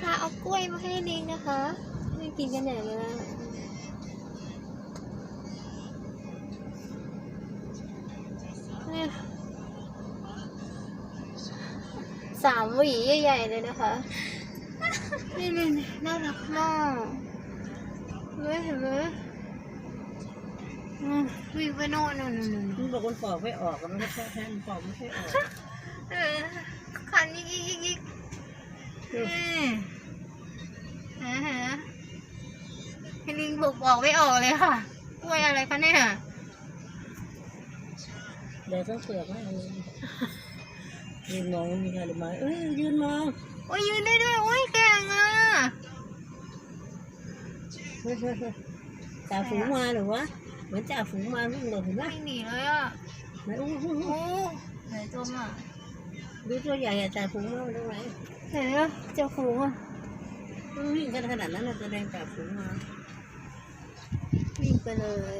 คะ เอากล้วยมาให้ลิงนะคะไม่กินกันใหญ่เลยนะเนี่ยสามหวีใหญ่ๆเลยนะคะ นี่นี่นี่น่ารักมากเห็นไหมเห็นไหมอืมวิ่งไปโน่นนู่นนู่นนู่นมันบอกคนปอกไม่ออกอะมันไม่ใช่แค่มันปอกไม่ใช่ออกเออคันยิกยิกยิกยิก อืมฮะฮะพี่ลิงบอกบอกไม่ออกเลยค่ะ กล้วยอะไรคะเนี่ย เดี๋ยวต้องเปลือกไม่เอาเลยยืนมองมันมีใครหรือไม่เอ้ยยืนมองโอ้ยยืนได้ด้วยโอ้ยแก่งอะเฮ้ยเฮ้ยเฮ้ยจ่าฝูงมาเหรือวะเหมือนจ่าฝูงมาวิ่งหลบเห็นไหมวิ่งหนีเลยอะไหนอู้หูโอ้ไหนตัวมาดูตัวใหญ่อะจ่าฝูงมาตรงไหน เห็นไหมเจ้าฝูงอะมันวิ่งกันขนาดนั้นเราจะแดงจ่าฝูงมาวิ่งไปเลย